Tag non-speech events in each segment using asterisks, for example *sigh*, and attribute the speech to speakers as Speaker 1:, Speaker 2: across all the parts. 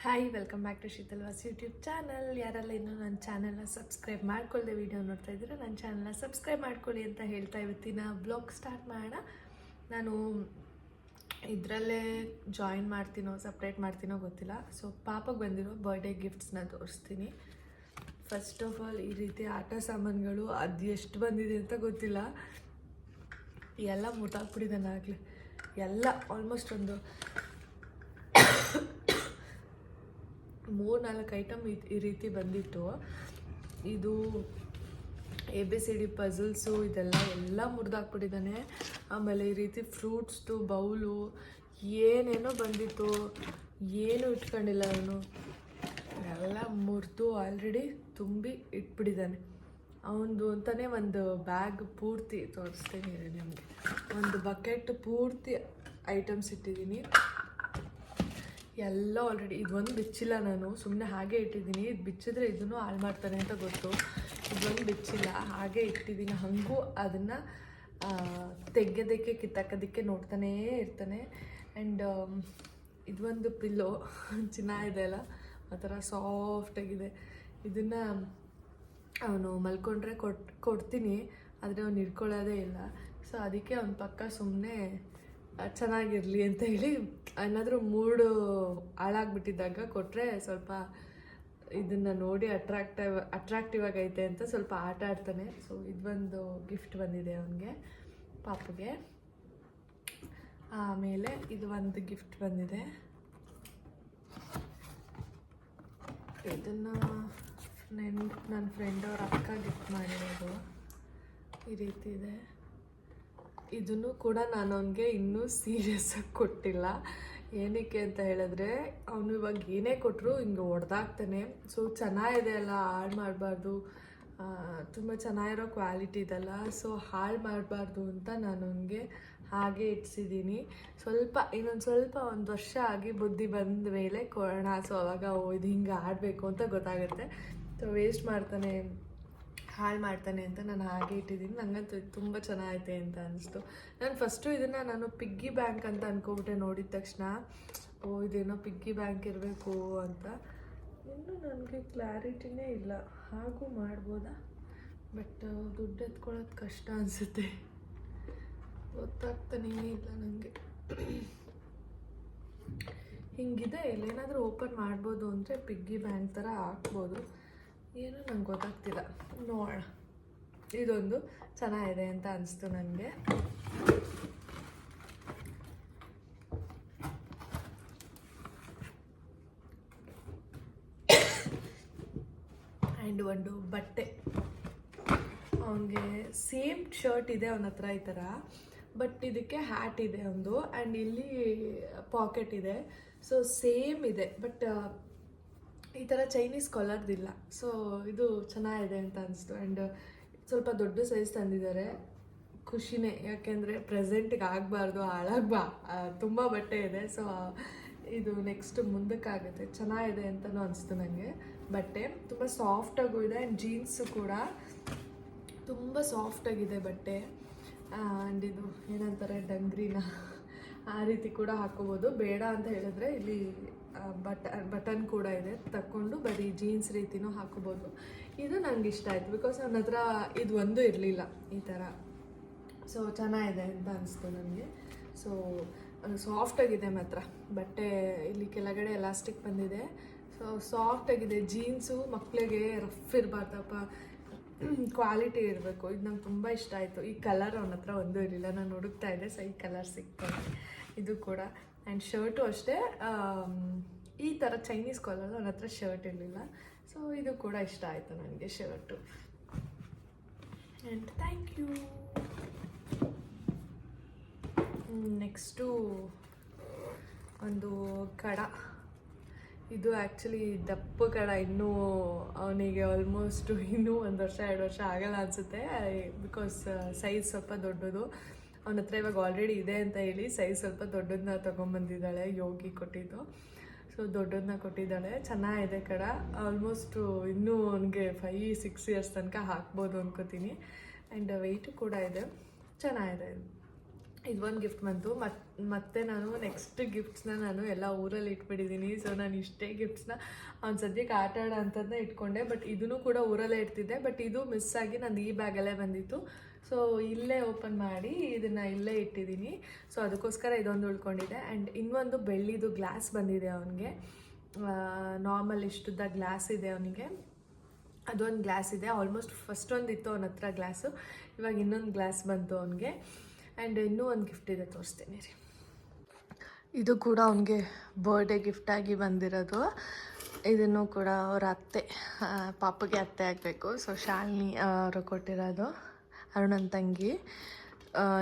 Speaker 1: Hi welcome back to Sheetal Vas YouTube channel ಯಾರೆಲ್ಲ ಇನ್ನೂ ನನ್ನ ಚಾನಲ್ನ ಸಬ್ಸ್ಕ್ರೈಬ್ ಮಾಡ್ಕೊಳ್ಳದೆ ವಿಡಿಯೋ ನೋಡ್ತಾ ಇದ್ದೀರಾ, ನನ್ನ ಚಾನಲ್ನ ಸಬ್ಸ್ಕ್ರೈಬ್ ಮಾಡ್ಕೊಳ್ಳಿ ಅಂತ ಹೇಳ್ತಾ ಇವತ್ತಿನ ಬ್ಲಾಗ್ ಸ್ಟಾರ್ಟ್ ಮಾಡೋಣ. ನಾನು ಇದರಲ್ಲೇ ಜಾಯಿನ್ ಮಾಡ್ತೀನೋ ಸಪ್ರೇಟ್ ಮಾಡ್ತೀನೋ ಗೊತ್ತಿಲ್ಲ. ಸೊ ಪಾಪಗೆ ಬಂದಿರೋ ಬರ್ಡೇ ಗಿಫ್ಟ್ಸ್ನ ತೋರಿಸ್ತೀನಿ. ಫಸ್ಟ್ ಆಫ್ ಆಲ್ ಈ ರೀತಿ ಆಟ ಸಾಮಾನುಗಳು ಅದು ಎಷ್ಟು ಬಂದಿದೆ ಅಂತ ಗೊತ್ತಿಲ್ಲ. ಎಲ್ಲ ಮುಟ್ಟಾಕ್ಬಿಟ್ಟಿದ್ದಾನೆ ಆಗಲಿ ಎಲ್ಲ ಆಲ್ಮೋಸ್ಟ್ ಒಂದು ಮೂರು ನಾಲ್ಕು ಐಟಮ್ ಈ ರೀತಿ ಬಂದಿತ್ತು. ಇದು A B C D puzzles ಇದೆಲ್ಲ ಎಲ್ಲ ಮುರಿದಾಕ್ಬಿಟ್ಟಿದ್ದಾನೆ. ಆಮೇಲೆ ಈ ರೀತಿ ಫ್ರೂಟ್ಸ್ದು ಬೌಲು ಏನೇನೋ ಬಂದಿತ್ತು. ಏನೂ ಇಟ್ಕೊಂಡಿಲ್ಲ ಅವನು. ಎಲ್ಲ ಮುರಿದು ಆಲ್ರೆಡಿ ತುಂಬಿ ಇಟ್ಬಿಟ್ಟಿದ್ದಾನೆ. ಅವನದು ಅಂತಲೇ ಒಂದು ಬ್ಯಾಗ್ ಪೂರ್ತಿ ತೋರಿಸ್ತೀನಿ ನಿಮಗೆ. ಒಂದು ಬಕೆಟ್ ಪೂರ್ತಿ ಐಟಮ್ಸ್ ಇಟ್ಟಿದ್ದೀನಿ. ಎಲ್ಲ ಆಲ್ರೆಡಿ ಇದೊಂದು ಬಿಚ್ಚಿಲ್ಲ ನಾನು. ಸುಮ್ಮನೆ ಹಾಗೆ ಇಟ್ಟಿದ್ದೀನಿ. ಇದು ಬಿಚ್ಚಿದ್ರೆ ಇದನ್ನು ಹಾಳು ಮಾಡ್ತಾನೆ ಅಂತ ಗೊತ್ತು. ಇದೊಂದು ಬಿಚ್ಚಿಲ್ಲ. ಹಾಗೆ ಇಟ್ಟಿದ್ದೀನಿ. ಹಾಗೂ ಅದನ್ನು ತೆಗೆಯೋದಕ್ಕೆ ಕಿತ್ತಾಕೋದಕ್ಕೆ ನೋಡ್ತಾನೇ ಇರ್ತಾನೆ. ಆ್ಯಂಡ್ ಇದೊಂದು ಪಿಲ್ಲೋ ಚೆನ್ನಾಗಿದೆ ಅಲ್ಲ? ಆ ಥರ ಸಾಫ್ಟಾಗಿದೆ ಇದನ್ನು ಅವನು ಮಲ್ಕೊಂಡ್ರೆ ಕೊಟ್, ಕೊಡ್ತೀನಿ. ಆದರೆ ಅವ್ನು ಹಿಡ್ಕೊಳ್ಳೋದೇ ಇಲ್ಲ. ಸೊ ಅದಕ್ಕೆ ಅವ್ನ ಪಕ್ಕ ಸುಮ್ಮನೆ ಚೆನ್ನಾಗಿರಲಿ ಅಂತ ಹೇಳಿ ಏನಾದರೂ ಮೂಡು ಹಾಳಾಗ್ಬಿಟ್ಟಿದ್ದಾಗ ಕೊಟ್ಟರೆ ಸ್ವಲ್ಪ ಇದನ್ನು ನೋಡಿ ಅಟ್ರಾಕ್ಟಿವ್ ಅಟ್ರಾಕ್ಟಿವ್ ಆಗೈತೆ ಅಂತ ಸ್ವಲ್ಪ ಆಟ ಆಡ್ತಾನೆ. ಸೊ ಇದೊಂದು ಗಿಫ್ಟ್ ಬಂದಿದೆ ಅವನಿಗೆ, ಪಾಪಗೆ. ಆಮೇಲೆ ಇದು ಒಂದು ಗಿಫ್ಟ್ ಬಂದಿದೆ. ಇದನ್ನು ನೆನ್ ನನ್ನ ಫ್ರೆಂಡ್ ಅವ್ರ ಅಕ್ಕ ಗಿಫ್ಟ್ ಮಾಡಿರೋದು. ಈ ರೀತಿ ಇದೆ. ಇದನ್ನು ಕೂಡ ನಾನು ಅವನಿಗೆ ಇನ್ನೂ ಸೀರಿಯಸ್ ಆಗಿ ಕೊಟ್ಟಿಲ್ಲ. ಏನಕ್ಕೆ ಅಂತ ಹೇಳಿದ್ರೆ, ಅವನು ಇವಾಗ ಏನೇ ಕೊಟ್ಟರು ಹಿಂಗೆ ಹೊಡೆದಾಗ್ತಾನೆ ಸೊ ಚೆನ್ನಾಗಿದೆ ಅಲ್ಲ, ಹಾಳು ಮಾಡಬಾರ್ದು. ತುಂಬ ಚೆನ್ನಾಗಿರೋ ಕ್ವಾಲಿಟಿ ಇದಲ್ಲ. ಸೊ ಹಾಳು ಮಾಡಬಾರ್ದು ಅಂತ ನಾನು ಅವನಿಗೆ ಹಾಗೆ ಇಟ್ಸಿದ್ದೀನಿ ಸ್ವಲ್ಪ, ಇನ್ನೊಂದು ಸ್ವಲ್ಪ ಒಂದು ವರ್ಷ ಆಗಿ ಬುದ್ಧಿ ಬಂದ ಮೇಲೆ ಕೊಡೋಣ ಸೊ ಅವಾಗ ಇದು ಹಿಂಗೆ ಆಡಬೇಕು ಅಂತ ಗೊತ್ತಾಗುತ್ತೆ. ಸೊ ವೇಸ್ಟ್ ಮಾಡ್ತಾನೆ. ಹಾಳು ಮಾಡ್ತಾನೆ ಅಂತ ನಾನು ಹಾಗೆ ಇಟ್ಟಿದ್ದೀನಿ. ನನಗಂತೂ ತುಂಬ ಚೆನ್ನಾಗೈತೆ ಅಂತ ಅನಿಸ್ತು. ನಾನು ಫಸ್ಟು ಇದನ್ನು ನಾನು ಪಿಗ್ಗಿ ಬ್ಯಾಂಕ್ ಅಂತ ಅಂದ್ಕೊಬಿಟ್ಟೆ ನೋಡಿದ ತಕ್ಷಣ. ಓ, ಇದೇನೋ ಪಿಗ್ಗಿ ಬ್ಯಾಂಕ್ ಇರಬೇಕು ಅಂತ. ಇನ್ನೂ ನನಗೆ ಕ್ಲಾರಿಟಿನೇ ಇಲ್ಲ. ಹಾಗೂ ಮಾಡ್ಬೋದಾ? ಬಟ್ ದುಡ್ಡು ಎತ್ಕೊಳ್ಳೋದು ಕಷ್ಟ ಅನಿಸುತ್ತೆ. ಗೊತ್ತಾಗ್ತಾನೇ ಇಲ್ಲ ನನಗೆ ಹಿಂಗಿದೆ ಇಲ್ಲೇನಾದರೂ ಓಪನ್ ಮಾಡ್ಬೋದು ಅಂದರೆ ಪಿಗ್ಗಿ ಬ್ಯಾಂಕ್ ಥರ ಹಾಕ್ಬೋದು. ಏನೋ ನಂಗೆ ಗೊತ್ತಾಗ್ತಿಲ್ಲ. ನೋಡೋಣ. ಇದೊಂದು ಚೆನ್ನಾಗಿದೆ ಅಂತ ಅನಿಸ್ತು ನನಗೆ ಆ್ಯಂಡ್ ಒಂದು ಬಟ್ಟೆ. ಅವನಿಗೆ ಸೇಮ್ ಶರ್ಟ್ ಇದೆ ಅವನ ಹತ್ರ ಈ ಥರ ಬಟ್ ಇದಕ್ಕೆ ಹ್ಯಾಟ್ ಇದೆ ಒಂದು. ಆ್ಯಂಡ್ ಇಲ್ಲಿ ಪಾಕೆಟ್ ಇದೆ. ಸೊ ಸೇಮ್ ಇದೆ. ಬಟ್ ಈ ಥರ ಚೈನೀಸ್ ಕಾಲರ್ದಿಲ್ಲ ಸೊ ಇದು ಚೆನ್ನಾಗಿದೆ ಅಂತ ಅನಿಸ್ತು. ಆ್ಯಂಡ್ ಸ್ವಲ್ಪ ದೊಡ್ಡ ಸೈಜ್ ತಂದಿದ್ದಾರೆ. ಖುಷಿನೇ. ಯಾಕೆಂದರೆ ಪ್ರೆಸೆಂಟಿಗೆ ಆಗಬಾರ್ದು, ಹಾಳಾಗ್ಬಾ ತುಂಬ ಬಟ್ಟೆ ಇದೆ. ಸೊ ಇದು ನೆಕ್ಸ್ಟ್ ಮುಂದಕ್ಕಾಗುತ್ತೆ. ಚೆನ್ನಾಗಿದೆ ಅಂತಲೂ ಅನಿಸ್ತು ನನಗೆ ಬಟ್ಟೆ ತುಂಬ ಸಾಫ್ಟಾಗೂ ಇದೆ. ಆ್ಯಂಡ್ ಜೀನ್ಸು ಕೂಡ ತುಂಬ ಸಾಫ್ಟಾಗಿದೆ ಬಟ್ಟೆ. ಆ್ಯಂಡ್ ಇದು ಏನಂತಾರೆ, ಡಂಗ್ರಿನ. ಆ ರೀತಿ ಕೂಡ ಹಾಕೋಬೋದು. ಬೇಡ ಅಂತ ಹೇಳಿದ್ರೆ ಇಲ್ಲಿ ಬಟ, ಬಟನ್ ಕೂಡ ಇದೆ. ತಕ್ಕೊಂಡು ಬರೀ ಜೀನ್ಸ್ ರೀತಿನೂ ಹಾಕೋಬೋದು. ಇದು ನನಗೆ ಇಷ್ಟ ಆಯಿತು. ಬಿಕಾಸ್ ನನ್ನ ಹತ್ರ ಇದು ಒಂದು ಇರಲಿಲ್ಲ ಈ ಥರ. ಸೊ ಚೆನ್ನಾಗಿದೆ ಅಂತ ಅನಿಸ್ತು ನನಗೆ. ಸೊ ಸಾಫ್ಟಾಗಿದೆ ಮಾತ್ರ. ಬಟ್ಟೆ ಇಲ್ಲಿ ಕೆಳಗಡೆ ಎಲಾಸ್ಟಿಕ್ ಬಂದಿದೆ. ಸೊ ಸಾಫ್ಟಾಗಿದೆ ಜೀನ್ಸು ಮಕ್ಕಳಿಗೆ ರಫ್ ಇರಬಾರ್ದಪ್ಪ. ಕ್ವಾಲಿಟಿ ಇರಬೇಕು. ಇದು ನಂಗೆ ತುಂಬ ಇಷ್ಟ ಆಯಿತು. ಈ ಕಲರ್ ಅವನ ಹತ್ರ ಒಂದೂ ಇರಲಿಲ್ಲ. ನಾನು ಹುಡುಕ್ತಾ ಇದ್ದೆ, ಸೊ ಈ ಕಲರ್ ಸಿಗ್ತದೆ ಇದು ಕೂಡ. ಆ್ಯಂಡ್ ಶರ್ಟು ಅಷ್ಟೇ ಈ ಥರ ಚೈನೀಸ್ ಕಾಲರ್ ಅವನ ಹತ್ರ ಶರ್ಟ್ ಇರಲಿಲ್ಲ. ಸೊ ಇದು ಕೂಡ ಇಷ್ಟ ಆಯಿತು ನನಗೆ shirt and thank you next ಒಂದು ಕಡ. ಇದು ಆ್ಯಕ್ಚುಲಿ ದಪ್ಪ ಕಡ. ಇನ್ನೂ ಅವನಿಗೆ ಆಲ್ಮೋಸ್ಟ್ ಇನ್ನೂ ಒಂದು ವರ್ಷ, ಎರಡು ವರ್ಷ ಆಗಲ್ಲ ಅನಿಸುತ್ತೆ ಬಿಕಾಸ್ ಸೈಜ್ ಸ್ವಲ್ಪ ದೊಡ್ಡದು. ಅವನ ಹತ್ರ ಇವಾಗ ಆಲ್ರೆಡಿ ಇದೆ ಅಂತ ಹೇಳಿ ಸೈಜ್ ಸ್ವಲ್ಪ ದೊಡ್ಡದನ್ನ ತೊಗೊಂಬಂದಿದ್ದಾಳೆ, ಯೋಗಿ ಕೊಟ್ಟಿದ್ದು. ಸೊ ದೊಡ್ಡದನ್ನ ಕೊಟ್ಟಿದ್ದಾಳೆ. ಚೆನ್ನಾಗಿದೆ ಕಡ. ಆಲ್ಮೋಸ್ಟು ಇನ್ನೂ ಅವನಿಗೆ ಫೈ ಸಿಕ್ಸ್ ಇಯರ್ಸ್ ತನಕ ಹಾಕ್ಬೋದು ಅನ್ಕೋತೀನಿ. ಆ್ಯಂಡ್ ವೆಯ್ಟು ಕೂಡ ಇದೆ. ಚೆನ್ನಾಗಿದೆ. ಇದು ಒಂದು ಗಿಫ್ಟ್ ಬಂತು. ಮತ್ತು ಮತ್ತೆ ನಾನು ನೆಕ್ಸ್ಟ್ ಗಿಫ್ಟ್ಸ್ನ ನಾನು ಎಲ್ಲ ಊರಲ್ಲಿ ಇಟ್ಬಿಟ್ಟಿದ್ದೀನಿ ಸೊ ನಾನು ಇಷ್ಟೇ ಗಿಫ್ಟ್ಸ್ನ ಅವ್ನು ಸದ್ಯಕ್ಕೆ ಆಟ ಆಡೋ ಅಂಥದ್ದನ್ನ ಇಟ್ಕೊಂಡೆ. ಬಟ್ ಇದನ್ನು ಕೂಡ ಊರಲ್ಲೇ ಇಡ್ತಿದ್ದೆ. ಬಟ್ ಇದು ಮಿಸ್ ಆಗಿ ನಂದು ಈ ಬ್ಯಾಗಲ್ಲೇ ಬಂದಿತ್ತು. ಸೊ ಇಲ್ಲೇ ಓಪನ್ ಮಾಡಿ ಇದನ್ನು ಇಲ್ಲೇ ಇಟ್ಟಿದ್ದೀನಿ. ಸೊ ಅದಕ್ಕೋಸ್ಕರ ಇದೊಂದು ಉಳ್ಕೊಂಡಿದೆ. ಆ್ಯಂಡ್ ಇನ್ನೊಂದು ಬೆಳ್ಳಿದು ಗ್ಲಾಸ್ ಬಂದಿದೆ ಅವನಿಗೆ. ನಾರ್ಮಲ್ ಇಷ್ಟುದ್ದ ಗ್ಲಾಸ್ ಇದೆ ಅವನಿಗೆ. ಅದೊಂದು ಗ್ಲಾಸ್ ಇದೆ. ಆಲ್ಮೋಸ್ಟ್ ಫಸ್ಟ್ ಒಂದು ಇತ್ತು ಅವನ ಹತ್ರ ಗ್ಲಾಸು ಇವಾಗ ಇನ್ನೊಂದು ಗ್ಲಾಸ್ ಬಂತು ಅವನಿಗೆ. ಆ್ಯಂಡ್ ಇನ್ನೂ ಒಂದು ಗಿಫ್ಟ್ ಇದೆ ತೋರಿಸ್ತೀನಿ ರೀ. ಇದು ಕೂಡ ಅವನಿಗೆ ಬರ್ಡೇ ಗಿಫ್ಟಾಗಿ ಬಂದಿರೋದು. ಇದನ್ನು ಕೂಡ ಅವರ ಅತ್ತೆ ಪಾಪಗೆ ಅತ್ತೆ ಆಗಬೇಕು. ಸೊ ಶಾಲಿನಿ ಅವರು ಕೊಟ್ಟಿರೋದು. ಅರುಣನ್ ತಂಗಿ.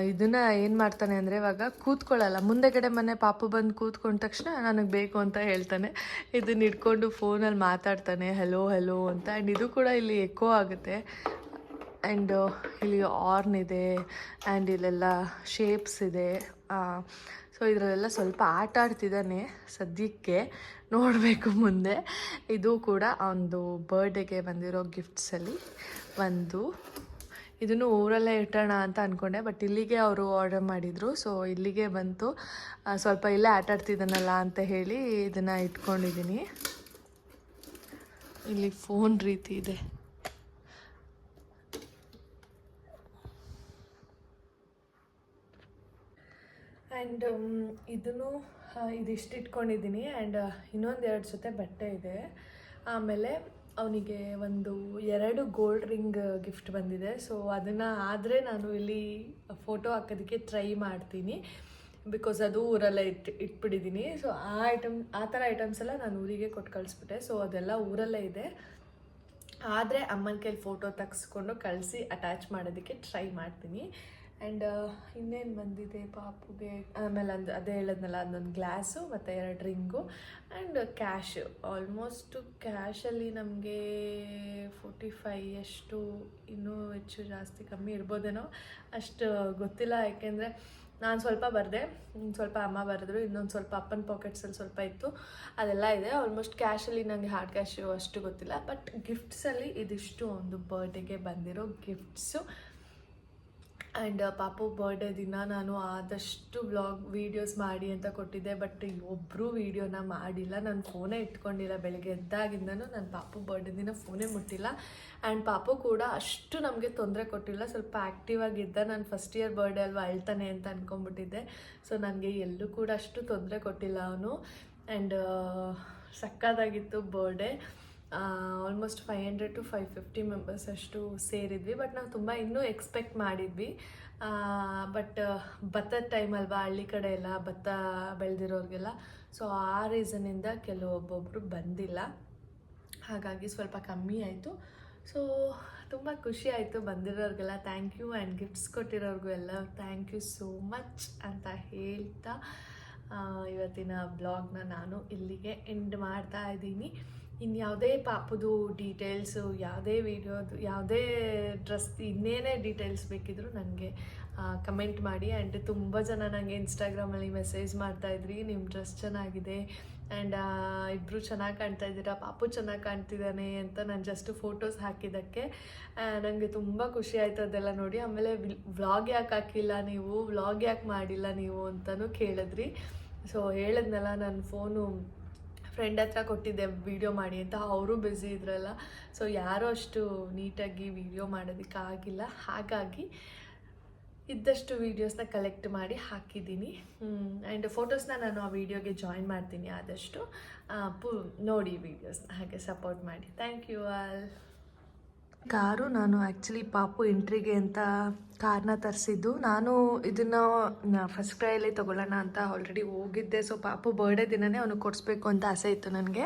Speaker 1: ಇದನ್ನು ಇದನ್ನ ಏನು ಮಾಡ್ತಾನೆ ಅಂದರೆ ಇವಾಗ ಕೂತ್ಕೊಳ್ಳಲ್ಲ. ಮುಂದೆಗಡೆ ಮನೆ ಪಾಪು ಬಂದು ಕೂತ್ಕೊಂಡ ತಕ್ಷಣ ನನಗೆ ಬೇಕು ಅಂತ ಹೇಳ್ತಾನೆ. ಇದನ್ನ ಇಟ್ಕೊಂಡು ಫೋನಲ್ಲಿ ಮಾತಾಡ್ತಾನೆ. ಹಲೋ ಹೆಲೋ ಅಂತ. ಆ್ಯಂಡ್ ಇದು ಕೂಡ ಇಲ್ಲಿ ಎಕೋ ಆಗುತ್ತೆ. ಆ್ಯಂಡ್ ಇಲ್ಲಿ ಆರ್ನ್ ಇದೆ. ಆ್ಯಂಡ್ ಇಲ್ಲೆಲ್ಲ ಶೇಪ್ಸ್ ಇದೆ. ಸೊ ಇದರಲ್ಲೆಲ್ಲ ಸ್ವಲ್ಪ ಆಟ ಆಡ್ತಿದ್ದಾನೆ ಸದ್ಯಕ್ಕೆ. ನೋಡಬೇಕು ಮುಂದೆ. ಇದು ಕೂಡ ಒಂದು ಬರ್ಡೇಗೆ ಬಂದಿರೋ ಗಿಫ್ಟ್ಸಲ್ಲಿ ಒಂದು ಇದನ್ನು ಊರಲ್ಲೇ ಇಟ್ಟೋಣ ಅಂತ ಅಂದ್ಕೊಂಡೆ ಬಟ್ ಇಲ್ಲಿಗೆ ಅವರು ಆರ್ಡರ್ ಮಾಡಿದರು. ಸೊ ಇಲ್ಲಿಗೆ ಬಂತು. ಸ್ವಲ್ಪ ಇಲ್ಲೇ ಆಟಾಡ್ತಿದ್ದಾನಲ್ಲ ಅಂತ ಹೇಳಿ ಇದನ್ನು ಇಟ್ಕೊಂಡಿದ್ದೀನಿ. ಇಲ್ಲಿ ಫೋನ್ ರೀತಿ ಇದೆ. ಆ್ಯಂಡ್ ಇದನ್ನು ಇದಿಷ್ಟು ಇಟ್ಕೊಂಡಿದ್ದೀನಿ. ಆ್ಯಂಡ್ ಇನ್ನೊಂದು ಎರಡು ಜೊತೆ ಬಟ್ಟೆ ಇದೆ. ಆಮೇಲೆ ಅವನಿಗೆ ಒಂದು ಎರಡು ಗೋಲ್ಡ್ ರಿಂಗ್ ಗಿಫ್ಟ್ ಬಂದಿದೆ. ಸೊ ಅದನ್ನು ಆದರೆ ನಾನು ಇಲ್ಲಿ ಫೋಟೋ ಹಾಕೋದಕ್ಕೆ ಟ್ರೈ ಮಾಡ್ತೀನಿ. ಬಿಕಾಸ್ ಅದು ಊರಲ್ಲೇ ಇಟ್ಟು ಇಟ್ಬಿಟ್ಟಿದ್ದೀನಿ ಸೊ ಆ ಐಟಮ್ ಆ ಥರ ಐಟಮ್ಸ್ ಎಲ್ಲ ನಾನು ಊರಿಗೆ ಕೊಟ್ಟು ಕಳಿಸ್ಬಿಟ್ಟೆ. ಸೊ ಅದೆಲ್ಲ ಊರಲ್ಲೇ ಇದೆ. ಆದರೆ ಅಮ್ಮನ ಕೈಲಿ ಫೋಟೋ ತೆಗೆಸ್ಕೊಂಡು ಕಳಿಸಿ ಅಟ್ಯಾಚ್ ಮಾಡೋದಕ್ಕೆ ಟ್ರೈ ಮಾಡ್ತೀನಿ. ಆ್ಯಂಡ್ ಇನ್ನೇನು ಬಂದಿದೆ ಪಾಪುಗೆ? ಆಮೇಲೆ ಅಂದ, ಅದೇ ಹೇಳದ್ನಲ್ಲ, ಅದೊಂದು ಗ್ಲಾಸು, ಮತ್ತು ಎರಡು ರಿಂಗು ಆ್ಯಂಡ್ ಕ್ಯಾಶು. ಆಲ್ಮೋಸ್ಟು ಕ್ಯಾಶಲ್ಲಿ ನಮಗೆ ಫೋರ್ಟಿ ಫೈ ಎಷ್ಟು ಇನ್ನೂ ಹೆಚ್ಚು ಜಾಸ್ತಿ ಕಮ್ಮಿ ಇರ್ಬೋದೇನೋ ಅಷ್ಟು ಗೊತ್ತಿಲ್ಲ. ಯಾಕೆಂದರೆ ನಾನು ಸ್ವಲ್ಪ ಬರೆದೆ ಸ್ವಲ್ಪ ಅಮ್ಮ ಬರೆದ್ರು, ಇನ್ನೊಂದು ಸ್ವಲ್ಪ ಅಪ್ಪನ ಪಾಕೆಟ್ಸಲ್ಲಿ ಸ್ವಲ್ಪ ಇತ್ತು, ಅದೆಲ್ಲ ಇದೆ. ಆಲ್ಮೋಸ್ಟ್ ಕ್ಯಾಶಲ್ಲಿ ನನಗೆ ಹಾರ್ಡ್ ಕ್ಯಾಶು ಅಷ್ಟು ಗೊತ್ತಿಲ್ಲ. ಬಟ್ ಗಿಫ್ಟ್ಸಲ್ಲಿ ಇದಿಷ್ಟು ಒಂದು ಬರ್ಡೇಗೆ ಬಂದಿರೋ ಗಿಫ್ಟ್ಸು. ಆ್ಯಂಡ್ ಪಾಪು ಬರ್ಡೇ ದಿನ ನಾನು ಆದಷ್ಟು ವ್ಲಾಗ್ ವೀಡಿಯೋಸ್ ಮಾಡಿ ಅಂತ ಕೊಟ್ಟಿದ್ದೆ ಬಟ್ ಒಬ್ಬರು ವೀಡಿಯೋನ ಮಾಡಿಲ್ಲ. ನಾನು ಫೋನೇ ಇಟ್ಕೊಂಡಿಲ್ಲ. ಬೆಳಗ್ಗೆ ಎದ್ದಾಗಿಂದನೂ ನಾನು ಪಾಪು ಬರ್ಡೇ ದಿನ ಫೋನೇ ಮುಟ್ಟಿಲ್ಲ. ಆ್ಯಂಡ್ ಪಾಪು ಕೂಡ ಅಷ್ಟು ನಮಗೆ ತೊಂದರೆ ಕೊಟ್ಟಿಲ್ಲ. ಸ್ವಲ್ಪ ಆ್ಯಕ್ಟಿವ್ ಆಗಿದ್ದ ನಾನು ಫಸ್ಟ್ ಇಯರ್ ಬರ್ಡೇ ಅಲ್ವಾ ಅಳ್ತಾನೆ ಅಂತ ಅಂದ್ಕೊಂಬಿಟ್ಟಿದ್ದೆ ಸೊ ನನಗೆ ಎಲ್ಲೂ ಕೂಡ ಅಷ್ಟು ತೊಂದರೆ ಕೊಟ್ಟಿಲ್ಲ ಅವನು. And ಸಕ್ಕದಾಗಿತ್ತು birthday almost five hundred to five fifty members ಅಷ್ಟು ಸೇರಿದ್ವಿ ಬಟ್ ನಾವು ತುಂಬ ಇನ್ನೂ ಎಕ್ಸ್ಪೆಕ್ಟ್ ಮಾಡಿದ್ವಿ. ಬಟ್ ಭತ್ತದ ಟೈಮ್ ಅಲ್ವಾ, ಹಳ್ಳಿ ಕಡೆ ಎಲ್ಲ ಭತ್ತ ಬೆಳೆದಿರೋರಿಗೆಲ್ಲ. ಸೊ ಆ ರೀಸನಿಂದ ಕೆಲವೊಬ್ಬೊಬ್ಬರು ಬಂದಿಲ್ಲ. ಹಾಗಾಗಿ ಸ್ವಲ್ಪ ಕಮ್ಮಿ ಆಯಿತು. ಸೊ ತುಂಬ ಖುಷಿ ಆಯಿತು ಬಂದಿರೋರಿಗೆಲ್ಲ. ಥ್ಯಾಂಕ್ ಯು ಆ್ಯಂಡ್ ಗಿಫ್ಟ್ಸ್ ಕೊಟ್ಟಿರೋರಿಗೂ ಎಲ್ಲ. ಥ್ಯಾಂಕ್ ಯು ಸೋ ಮಚ್ ಅಂತ ಹೇಳ್ತಾ ಇವತ್ತಿನ ಬ್ಲಾಗ್ನ ನಾನು ಇಲ್ಲಿಗೆ ಎಂಡ್ ಮಾಡ್ತಾ ಇದ್ದೀನಿ. ಇನ್ನು ಯಾವುದೇ ಪಾಪದು ಡೀಟೇಲ್ಸು ಯಾವುದೇ ವೀಡಿಯೋದು ಯಾವುದೇ ಡ್ರೆಸ್ ಇನ್ನೇನೇ ಡೀಟೇಲ್ಸ್ ಬೇಕಿದ್ರು ನನಗೆ ಕಮೆಂಟ್ ಮಾಡಿ. ಆ್ಯಂಡ್ ತುಂಬ ಜನ ನನಗೆ ಇನ್ಸ್ಟಾಗ್ರಾಮಲ್ಲಿ ಮೆಸೇಜ್ ಮಾಡ್ತಾಯಿದ್ರಿ ನಿಮ್ಮ ಡ್ರೆಸ್ ಚೆನ್ನಾಗಿದೆ. ಆ್ಯಂಡ್ ಇಬ್ಬರು ಚೆನ್ನಾಗಿ ಕಾಣ್ತಾ ಇದ್ದೀರಾ, ಪಾಪು ಚೆನ್ನಾಗಿ ಕಾಣ್ತಿದ್ದಾನೆ ಅಂತ ನಾನು ಜಸ್ಟ್ ಫೋಟೋಸ್ ಹಾಕಿದ್ದಕ್ಕೆ. ನನಗೆ ತುಂಬ ಖುಷಿ ಆಯಿತು ಅದೆಲ್ಲ ನೋಡಿ. ಆಮೇಲೆ ವ್ಲಾಗ್ ಯಾಕೆ ಹಾಕಿಲ್ಲ ನೀವು ವ್ಲಾಗ್ ಯಾಕೆ ಮಾಡಿಲ್ಲ ನೀವು ಅಂತಲೂ ಕೇಳಿದ್ರಿ. ಸೊ ಹೇಳಿದ್ನಲ್ಲ ನನ್ನ ಫೋನು ಫ್ರೆಂಡ್ ಹತ್ರ ಕೊಟ್ಟಿದ್ದೆ ವಿಡಿಯೋ ಮಾಡಿ ಅಂತ. ಅವರು ಬ್ಯುಸಿ ಇದ್ರಲ್ಲ. ಸೊ ಯಾರೂ ಅಷ್ಟು ನೀಟಾಗಿ ವಿಡಿಯೋ ಮಾಡೋದಕ್ಕಾಗಿಲ್ಲ ಹಾಗಾಗಿ ಇದ್ದಷ್ಟು ವೀಡಿಯೋಸ್ನ ಕಲೆಕ್ಟ್ ಮಾಡಿ ಹಾಕಿದ್ದೀನಿ. ಆ್ಯಂಡ್ ಫೋಟೋಸ್ನ ನಾನು ಆ ವಿಡಿಯೋಗೆ ಜಾಯಿನ್ ಮಾಡ್ತೀನಿ ಆದಷ್ಟು. ಪು, ನೋಡಿ ವೀಡಿಯೋಸ್ನ ಹಾಗೆ ಸಪೋರ್ಟ್ ಮಾಡಿ. ಥ್ಯಾಂಕ್ ಯು ಆಲ್ ಕಾರು ನಾನು ಆ್ಯಕ್ಚುಲಿ ಪಾಪು ಎಂಟ್ರಿಗೆ ಅಂತ ಕಾರ್ನ ತರಿಸಿದ್ದು. ನಾನು ಇದನ್ನು ಫಸ್ಟ್ ಕ್ರೈಯಲ್ಲಿ ತೊಗೊಳ್ಳೋಣ ಅಂತ ಆಲ್ರೆಡಿ ಹೋಗಿದ್ದೆ. ಸೊ ಪಾಪು ಬರ್ಡೇ ದಿನನೇ ಅವನಿಗೆ ಕೊಡಿಸ್ಬೇಕು ಅಂತ ಆಸೆ ಇತ್ತು ನನಗೆ.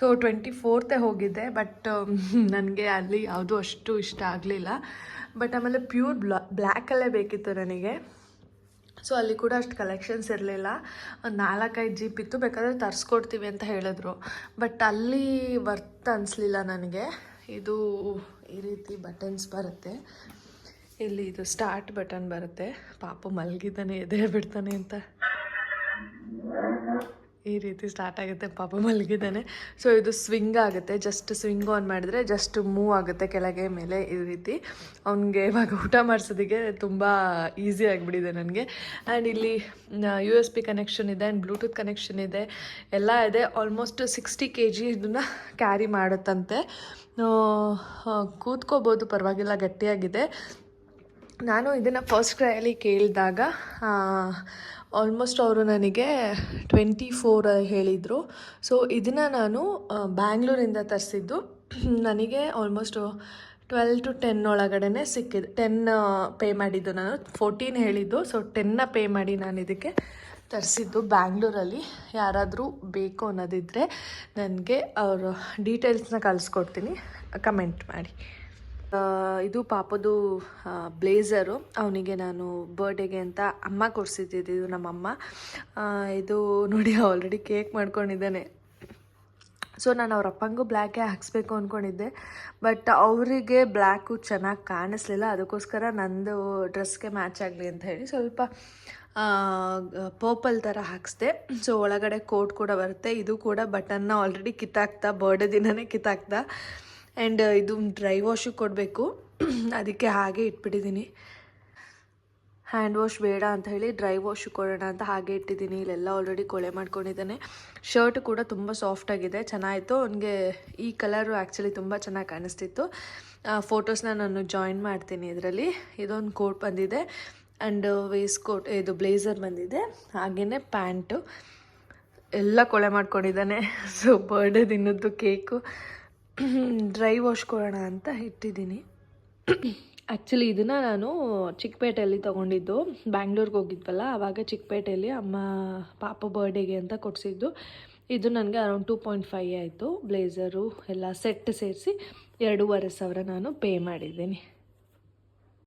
Speaker 1: ಸೊ ಟ್ವೆಂಟಿ ಫೋರ್ತೇ ಹೋಗಿದ್ದೆ. ಬಟ್ *laughs* ನನಗೆ ಅಲ್ಲಿ ಯಾವುದೂ ಅಷ್ಟು ಇಷ್ಟ ಆಗಲಿಲ್ಲ. ಬಟ್ ಆಮೇಲೆ ಪ್ಯೂರ್ ಬ್ಲಾ ಬ್ಲ್ಯಾಕಲ್ಲೇ ಬೇಕಿತ್ತು ನನಗೆ. ಸೊ ಅಲ್ಲಿ ಕೂಡ ಅಷ್ಟು ಕಲೆಕ್ಷನ್ಸ್ ಇರಲಿಲ್ಲ. ಒಂದು ನಾಲ್ಕೈದು ಜೀಪ್ ಇತ್ತು. ಬೇಕಾದರೆ ತರಿಸ್ಕೊಡ್ತೀವಿ ಅಂತ ಹೇಳಿದ್ರು. ಬಟ್ ಅಲ್ಲಿ ವರ್ತ್ ಅನಿಸ್ಲಿಲ್ಲ ನನಗೆ. ಇದು ಈ ರೀತಿ ಬಟನ್ಸ್ ಬರುತ್ತೆ. ಇಲ್ಲಿ ಇದು ಸ್ಟಾರ್ಟ್ ಬಟನ್ ಬರುತ್ತೆ. ಪಾಪು ಮಲಗಿದ್ದಾನೆ ಎದೆ ಬಿಡ್ತಾನೆ ಅಂತ. ಈ ರೀತಿ ಸ್ಟಾರ್ಟ್ ಆಗುತ್ತೆ, ಪಾಪ ಮಲಗಿದ್ದಾನೆ. ಸೊ ಇದು ಸ್ವಿಂಗ್ ಆಗುತ್ತೆ. ಜಸ್ಟ್ ಸ್ವಿಂಗ್ ಆನ್ ಮಾಡಿದ್ರೆ ಜಸ್ಟ್ ಮೂವ್ ಆಗುತ್ತೆ ಕೆಳಗೆ ಮೇಲೆ ಈ ರೀತಿ. ಅವನಿಗೆ ಇವಾಗ ಊಟ ಮಾಡಿಸೋದಕ್ಕೆ ತುಂಬ ಈಸಿ ಆಗಿಬಿಟ್ಟಿದೆ ನನಗೆ. ಆ್ಯಂಡ್ ಇಲ್ಲಿ ಯು ಎಸ್ ಪಿ ಕನೆಕ್ಷನ್ ಇದೆ ಆ್ಯಂಡ್ ಬ್ಲೂಟೂತ್ ಕನೆಕ್ಷನ್ ಇದೆ. ಎಲ್ಲ ಇದೆ. ಆಲ್ಮೋಸ್ಟ್ ಸಿಕ್ಸ್ಟಿ ಕೆ ಜಿ ಇದನ್ನು ಕ್ಯಾರಿ ಮಾಡುತ್ತಂತೆ. ಕೂತ್ಕೋಬೋದು, ಪರವಾಗಿಲ್ಲ, ಗಟ್ಟಿಯಾಗಿದೆ. ನಾನು ಇದನ್ನು ಫಸ್ಟ್ ಕ್ರೈಯಲ್ಲಿ ಕೇಳಿದಾಗ ಆಲ್ಮೋಸ್ಟ್ ಅವರು ನನಗೆ ಟ್ವೆಂಟಿ ಫೋರ್ ಹೇಳಿದರು. ಸೊ ಇದನ್ನು ನಾನು ಬ್ಯಾಂಗ್ಳೂರಿಂದ ತರಿಸಿದ್ದು. ನನಗೆ ಆಲ್ಮೋಸ್ಟ್ ಟ್ವೆಲ್ ಟು ಟೆನ್ ಒಳಗಡೆ ಸಿಕ್ಕಿದೆ, ಟೆನ್ ಪೇ ಮಾಡಿದ್ದು ನಾನು. ಫೋರ್ಟೀನ್ ಹೇಳಿದ್ದು. ಸೊ ಟೆನ್ನ ಪೇ ಮಾಡಿ ನಾನು ಇದಕ್ಕೆ ತರಿಸಿದ್ದು ಬ್ಯಾಂಗ್ಳೂರಲ್ಲಿ. ಯಾರಾದರೂ ಬೇಕು ಅನ್ನೋದಿದ್ದರೆ ನನಗೆ ಅವರು ಡೀಟೇಲ್ಸ್ನ ಕಳಿಸ್ಕೊಡ್ತೀನಿ. ಕಮೆಂಟ್ ಮಾಡಿ. ಇದು ಪಾಪದು ಬ್ಲೇಸರು. ಅವನಿಗೆ ನಾನು ಬರ್ಡೇಗೆ ಅಂತ ಅಮ್ಮ ಕೊಡಿಸಿದ್ದಿದ್ದು ನಮ್ಮಮ್ಮ. ಇದು ನೋಡಿ ಆಲ್ರೆಡಿ ಕೇಕ್ ಮಾಡ್ಕೊಂಡಿದ್ದಾನೆ. ಸೊ ನಾನು ಅವ್ರ ಅಪ್ಪಂಗೂ ಬ್ಲ್ಯಾಕೇ ಹಾಕ್ಸ್ಬೇಕು ಅಂದ್ಕೊಂಡಿದ್ದೆ ಬಟ್ ಅವರಿಗೆ ಬ್ಲ್ಯಾಕು ಚೆನ್ನಾಗಿ ಕಾಣಿಸ್ಲಿಲ್ಲ. ಅದಕ್ಕೋಸ್ಕರ ನಂದು ಡ್ರೆಸ್ಗೆ ಮ್ಯಾಚ್ ಆಗಲಿ ಅಂತ ಹೇಳಿ ಸ್ವಲ್ಪ ಪರ್ಪಲ್ ಥರ ಹಾಕ್ಸ್ದೆ. ಸೊ ಒಳಗಡೆ ಕೋಟ್ ಕೂಡ ಬರುತ್ತೆ. ಇದು ಕೂಡ ಬಟನ್ನ ಆಲ್ರೆಡಿ ಕಿತ್ತಾಕ್ತಾ ಬರ್ಡೇ ದಿನನೇ ಕಿತ್ತಾಕ್ತಾ. ಆ್ಯಂಡ್ ಇದು ಡ್ರೈ ವಾಶು ಕೊಡಬೇಕು. ಅದಕ್ಕೆ ಹಾಗೆ ಇಟ್ಬಿಟ್ಟಿದ್ದೀನಿ. ಹ್ಯಾಂಡ್ ವಾಶ್ ಬೇಡ ಅಂತ ಹೇಳಿ ಡ್ರೈ ವಾಶ್ ಕೊಡೋಣ ಅಂತ ಹಾಗೆ ಇಟ್ಟಿದ್ದೀನಿ. ಇಲ್ಲೆಲ್ಲ ಆಲ್ರೆಡಿ ಕೊಳೆ ಮಾಡ್ಕೊಂಡಿದ್ದಾನೆ. ಶರ್ಟ್ ಕೂಡ ತುಂಬ ಸಾಫ್ಟಾಗಿದೆ ಚೆನ್ನಾಯಿತು. ಅವನಿಗೆ ಈ ಕಲರು ಆ್ಯಕ್ಚುಲಿ ತುಂಬ ಚೆನ್ನಾಗಿ ಕಾಣಿಸ್ತಿತ್ತು. ಫೋಟೋಸ್ನ ನಾನು ಜಾಯಿನ್ ಮಾಡ್ತೀನಿ ಇದರಲ್ಲಿ. ಇದೊಂದು ಕೋಟ್ ಬಂದಿದೆ. ಆ್ಯಂಡ್ ವೇಸ್ ಕೋಟ್ ಇದು ಬ್ಲೇಸರ್ ಬಂದಿದೆ. ಹಾಗೆಯೇ ಪ್ಯಾಂಟು ಎಲ್ಲ ಕೊಳೆ ಮಾಡ್ಕೊಂಡಿದ್ದಾನೆ. ಸೊ *laughs* ಬರ್ಡೇ ದಿನದ್ದು ಕೇಕು ಡ್ರೈ ವಾಶ್ ಕೊಡೋಣ ಅಂತ ಇಟ್ಟಿದ್ದೀನಿ. ಆ್ಯಕ್ಚುಲಿ ಇದನ್ನು ನಾನು ಚಿಕ್ಕಪೇಟೆಯಲ್ಲಿ ತೊಗೊಂಡಿದ್ದು. ಬ್ಯಾಂಗ್ಳೂರ್ಗೆ ಹೋಗಿದ್ವಲ್ಲ ಆವಾಗ ಚಿಕ್ಕಪೇಟೆಯಲ್ಲಿ ಅಮ್ಮ ಪಾಪ ಬರ್ಡೇಗೆ ಅಂತ ಕೊಡಿಸಿದ್ದು. ಇದು ನನಗೆ ಅರೌಂಡ್ ಟೂ ಪಾಯಿಂಟ್ ಫೈವ್ ಆಯಿತು. ಬ್ಲೇಝರು ಎಲ್ಲ ಸೆಟ್ ಸೇರಿಸಿ ಎರಡೂವರೆ ಸಾವಿರ ನಾನು ಪೇ ಮಾಡಿದ್ದೀನಿ.